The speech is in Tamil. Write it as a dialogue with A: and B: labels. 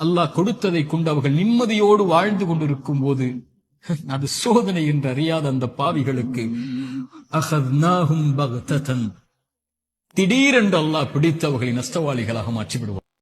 A: அல்லாஹ் கொடுத்ததை கொண்டு அவர்கள் நிம்மதியோடு வாழ்ந்து கொண்டிருக்கும் போது அது சோதனை என்று அறியாத அந்த பாவிகளுக்கு திடீரென்று அல்லாஹ் பிடித்து அவர்களை நஷ்டவாளிகளாக மாற்றி விடுவார்